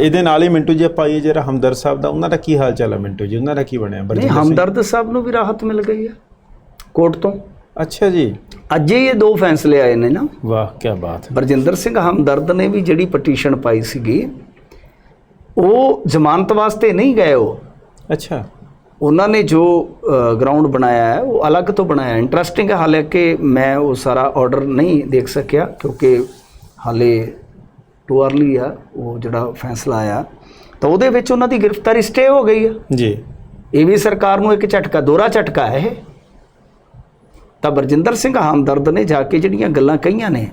ਇਹਦੇ ਨਾਲ ਹੀ ਮਿੰਟੂ ਜੀ ਆਪਾਂ ਇਹ ਜਿਹੜਾ ਹਮਦਰ ਸਾਹਿਬ ਦਾ ਉਹਨਾਂ ਦਾ ਕੀ ਹਾਲ ਚਾਲ ਹੈ ਮਿੰਟੂ ਜੀ? ਉਹਨਾਂ ਦਾ ਕੀ ਬਣਿਆ? ਨਹੀਂ? ਹਮਦਰਦ ਸਾਹਿਬ ਨੂੰ ਵੀ ਰਾਹਤ ਮਿਲ ਗਈ ਹੈ ਕੋਰਟ ਤੋਂ। ਅੱਛਾ ਜੀ। ਅੱਜ ਇਹ ਦੋ ਫੈਸਲੇ ਆਏ ਨੇ ਨਾ। ਵਾਹ ਕੀ ਬਾਤ। ਹੈ ਬਰਜਿੰਦਰ ਸਿੰਘ ਹਮਦਰਦ ਨੇ ਵੀ ਜਿਹੜੀ ਪਟੀਸ਼ਨ ਪਾਈ ਸੀਗੀ ਉਹ ਜ਼ਮਾਨਤ ਵਾਸਤੇ ਨਹੀਂ ਗਏ ਉਹ। ਅੱਛਾ। ਉਹਨਾਂ ਨੇ ਜੋ ਗਰਾਊਂਡ ਬਣਾਇਆ ਹੈ ਉਹ ਅਲੱਗ ਤੋਂ ਬਣਾਇਆ। ਇੰਟਰਸਟਿੰਗ ਹੈ ਹਾਲਾਂਕਿ ਮੈਂ ਉਹ ਸਾਰਾ ਆਰਡਰ ਨਹੀਂ ਦੇਖ ਸਕਿਆ ਕਿਉਂਕਿ ਹਾਲੇ ਟੂ ਅਰਲੀ ਆ ਉਹ ਜਿਹੜਾ ਫੈਸਲਾ ਆਇਆ ਤਾਂ ਉਹਦੇ ਵਿੱਚ ਉਹਨਾਂ ਦੀ ਗ੍ਰਿਫਤਾਰੀ ਸਟੇ ਹੋ ਗਈ ਆ। ਜੀ। ਇਹ ਵੀ ਸਰਕਾਰ ਨੂੰ ਇੱਕ ਝਟਕਾ ਦੋਹਰਾ ਝਟਕਾ ਹੈ ਇਹ। ਤਾਂ ਬਰਜਿੰਦਰ ਸਿੰਘ ਹਮਦਰਦ ਨੇ ਜਾ ਕੇ ਜਿਹੜੀਆਂ ਗੱਲਾਂ ਕਹੀਆਂ ਨੇ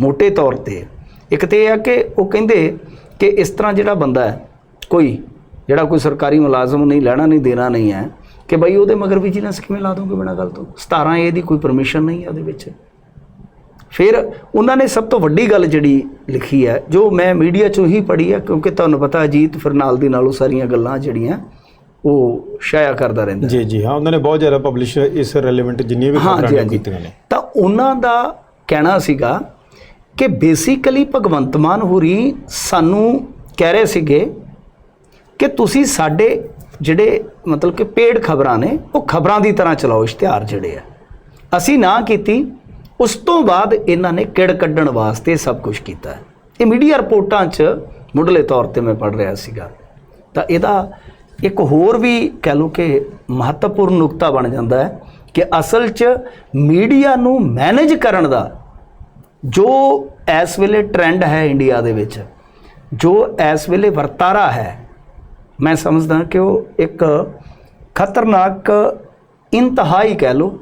ਮੋٹے ਤੌਰ ਤੇ ਇੱਕ ਤੇ ਇਹ ਆ ਕਿ ਉਹ ਕਹਿੰਦੇ ਕਿ ਇਸ ਤਰ੍ਹਾਂ ਜਿਹੜਾ ਬੰਦਾ ਹੈ ਕੋਈ ਜਿਹੜਾ ਕੋਈ ਸਰਕਾਰੀ ਮੁਲਾਜ਼ਮ ਨਹੀਂ ਲੈਣਾ ਨਹੀਂ ਦੇਣਾ ਨਹੀਂ ਹੈ ਕਿ ਬਈ ਉਹਦੇ ਮਗਰ ਵਿਜੀਲੈਂਸ ਕਿਵੇਂ ਲਾ ਦੋਗੇ ਬਿਨਾਂ ਗੱਲ ਤੋਂ। 17 ਏ ਦੀ ਕੋਈ ਪਰਮਿਸ਼ਨ ਨਹੀਂ ਹੈ ਉਹਦੇ ਵਿੱਚ। ਫਿਰ ਉਹਨਾਂ ਨੇ ਸਭ ਤੋਂ ਵੱਡੀ ਗੱਲ ਜਿਹੜੀ ਲਿਖੀ ਹੈ ਜੋ ਮੈਂ ਮੀਡੀਆ 'ਚੋਂ ਹੀ ਪੜ੍ਹੀ ਹੈ ਕਿਉਂਕਿ ਤੁਹਾਨੂੰ ਪਤਾ ਅਜੀਤ ਫਿਰ ਨਾਲ ਦੀ ਨਾਲ ਉਹ ਸਾਰੀਆਂ ਗੱਲਾਂ ਜਿਹੜੀਆਂ ਉਹ ਸ਼ਾਇਆ ਕਰਦਾ ਰਹਿੰਦਾ ਜੀ ਜੀ ਹਾਂ ਉਹਨਾਂ ਨੇ ਬਹੁਤ ਜ਼ਿਆਦਾ ਪਬਲਿਸ਼ ਇਸ ਰੈਲੇਵੈਂਟ ਜਿੰਨੀਆਂ ਵੀ ਖਬਰਾਂ ਕੀਤੀਆਂ ਨੇ। ਤਾਂ ਉਹਨਾਂ ਦਾ ਕਹਿਣਾ ਸੀਗਾ ਕਿ ਬੇਸਿਕਲੀ ਭਗਵੰਤ ਮਾਨ ਹੋਰੀ ਸਾਨੂੰ ਕਹਿ ਰਹੇ ਸੀਗੇ ਕਿ ਤੁਸੀਂ ਸਾਡੇ ਜਿਹੜੇ ਮਤਲਬ ਕਿ ਪੇਡ ਖਬਰਾਂ ਨੇ ਉਹ ਖਬਰਾਂ ਦੀ ਤਰ੍ਹਾਂ ਚਲਾਓ ਇਸ਼ਤਿਹਾਰ ਜਿਹੜੇ ਆ। ਅਸੀਂ ਨਾ ਕੀਤੀ ਉਸ ਤੋਂ ਬਾਅਦ ਇਹਨਾਂ ਨੇ ਕਿੜ ਕੱਢਣ ਵਾਸਤੇ ਸਭ ਕੁਝ ਕੀਤਾ। ਇਹ ਮੀਡੀਆ ਰਿਪੋਰਟਾਂ 'ਚ ਮੁੱਢਲੇ ਤੌਰ ਤੇ ਮੈਂ ਪੜ ਰਿਹਾ ਸੀਗਾ। ਤਾਂ ਇਹਦਾ ਇੱਕ ਹੋਰ ਵੀ ਕਹਿ ਲਓ ਕਿ ਮਹੱਤਵਪੂਰਨ ਨੁਕਤਾ ਬਣ ਜਾਂਦਾ ਹੈ ਕਿ ਅਸਲ 'ਚ ਮੀਡੀਆ ਨੂੰ ਮੈਨੇਜ ਕਰਨ ਦਾ ਜੋ ਇਸ ਵੇਲੇ ਟ੍ਰੈਂਡ ਹੈ ਇੰਡੀਆ ਦੇ ਵਿੱਚ, ਜੋ ਇਸ ਵੇਲੇ ਵਰਤਾਰਾ ਹੈ, ਮੈਂ ਸਮਝਦਾ ਕਿ ਉਹ ਇੱਕ ਖਤਰਨਾਕ, ਇੰਤਹਾਈ ਕਹਿ ਲਓ,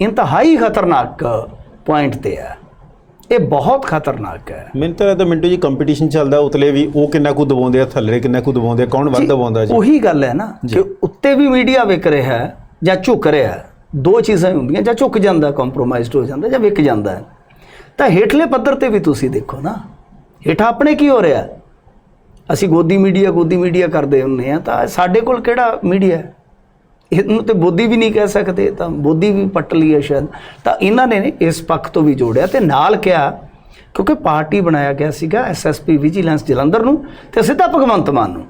ਇੰਤਹਾਈ ਖਤਰਨਾਕ ਪੁਆਇੰਟ ਤੇ ਹੈ। ਇਹ ਬਹੁਤ ਖਤਰਨਾਕ ਹੈ। ਮੈਨੂੰ ਤਾਂ ਲੱਗਦਾ ਮਿੰਟੂ ਜੀ ਕੰਪੀਟੀਸ਼ਨ ਚੱਲਦਾ ਉਤਲੇ ਵੀ ਉਹ ਕਿੰਨਾ ਕੁ ਦਬਾਉਂਦੇ ਆ ਥੱਲੇ ਕਿੰਨਾ ਕੁ ਦਬਾਉਂਦੇ ਆ ਕੌਣ ਵੱਧ ਦਬਾਉਂਦਾ ਜੀ? ਉਹੀ ਗੱਲ ਹੈ ਨਾ ਕਿ ਉੱਤੇ ਵੀ ਮੀਡੀਆ ਵਿਕ ਰਿਹਾ ਹੈ ਜਾਂ ਝੁਕ ਰਿਹਾ ਹੈ। ਦੋ ਚੀਜ਼ਾਂ ਹੁੰਦੀਆਂ ਜਾਂ ਝੁਕ ਜਾਂਦਾ ਕੰਪਰੋਮਾਈਜ਼ਡ ਹੋ ਜਾਂਦਾ ਜਾਂ ਵਿਕ ਜਾਂਦਾ ਤਾਂ ਹੇਠਲੇ ਪੱਧਰ ਤੇ ਵੀ ਤੁਸੀਂ ਦੇਖੋ ਨਾ। ਹੇਠਾਂ ਆਪਣੇ ਕੀ ਹੋ ਰਿਹਾ? ਅਸੀਂ ਗੋਦੀ ਮੀਡੀਆ ਗੋਦੀ ਮੀਡੀਆ ਕਰਦੇ ਹੁੰਨੇ ਆ ਤਾਂ ਸਾਡੇ ਕੋਲ ਕਿਹੜਾ ਮੀਡੀਆ ਹੈ? ਇਹਨੂੰ ਤੇ ਬੋਦੀ ਵੀ ਨਹੀਂ ਕਹਿ ਸਕਦੇ ਤਾਂ ਬੋਦੀ ਵੀ ਪੱਟ ਲਈ ਹੈ ਸ਼ਾਇਦ। ਤਾਂ ਇਹਨਾਂ ਨੇ ਇਸ ਪੱਖ ਤੋਂ ਵੀ ਜੋੜਿਆ ਤੇ ਨਾਲ ਕਿਹਾ ਕਿਉਂਕਿ ਪਾਰਟੀ ਬਣਾਇਆ ਗਿਆ ਸੀਗਾ ਐਸਐਸਪੀ ਵਿਜੀਲੈਂਸ ਜਲੰਧਰ ਨੂੰ ਤੇ ਸਿੱਧਾ ਭਗਵੰਤ ਮਾਨ ਨੂੰ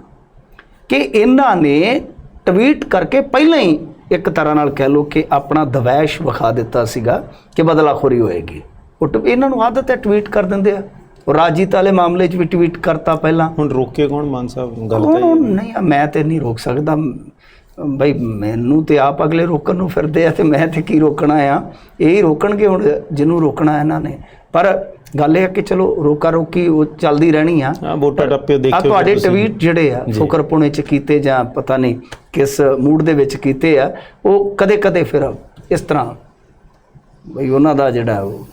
ਕਿ ਇਹਨਾਂ ਨੇ ਟਵੀਟ ਕਰਕੇ ਪਹਿਲਾਂ ਹੀ ਇੱਕ ਤਰ੍ਹਾਂ ਨਾਲ ਕਹਿ ਲਓ ਕਿ ਆਪਣਾ ਦਵੈਸ਼ ਵਿਖਾ ਦਿੱਤਾ ਸੀਗਾ ਕਿ ਬਦਲਾਖੋਰੀ ਹੋਏਗੀ। ਉਹ ਇਹਨਾਂ ਨੂੰ ਆਦਤ ਹੈ ਟਵੀਟ ਕਰ ਦਿੰਦੇ ਆ। ਉਹ ਰਾਜੀਤ ਵਾਲੇ ਮਾਮਲੇ 'ਚ ਵੀ ਟਵੀਟ ਕਰਤਾ ਪਹਿਲਾਂ। ਹੁਣ ਰੋਕੇ ਕੌਣ ਮਾਨ ਸਾਹਿਬ? ਗੱਲ ਤਾਂ ਨਹੀਂ ਮੈਂ ਤੇ ਨਹੀਂ ਰੋਕ ਸਕਦਾ। ਬਈ ਮੈਨੂੰ ਤੇ ਆਪ ਅਗਲੇ ਰੋਕਣ ਨੂੰ ਫਿਰਦੇ ਆ ਤੇ ਮੈਂ ਤੇ ਕੀ ਰੋਕਣਾ ਆ? ਇਹ ਹੀ ਰੋਕਣਗੇ ਹੁਣ ਜਿਹਨੂੰ ਰੋਕਣਾ ਇਹਨਾਂ ਨੇ। ਪਰ ਗੱਲ ਇਹ ਹੈ ਕਿ ਚਲੋ ਰੋਕਾ ਰੋਕੀ ਉਹ ਚੱਲਦੀ ਰਹਿਣੀ ਆ। ਹਾਂ ਵੋਟਾਂ ਟੱਪੇ ਆ ਦੇਖਿਓ ਤੁਹਾਡੇ ਤੁਸੀਂ। ਟਵੀਟ ਜਿਹੜੇ ਆ ਫੁਕਰਪੁਣੇ ਚ ਕੀਤੇ ਜਾਂ ਪਤਾ ਨਹੀਂ ਕਿਸ ਮੂਡ ਦੇ ਵਿੱਚ ਕੀਤੇ ਆ ਉਹ ਕਦੇ ਕਦੇ ਫਿਰ ਇਸ ਤਰ੍ਹਾਂ ਬਈ ਉਹਨਾਂ ਦਾ ਜਿਹੜਾ ਉਹ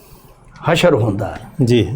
ਹਸ਼ਰ ਹੁੰਦਾ। ਜੀ।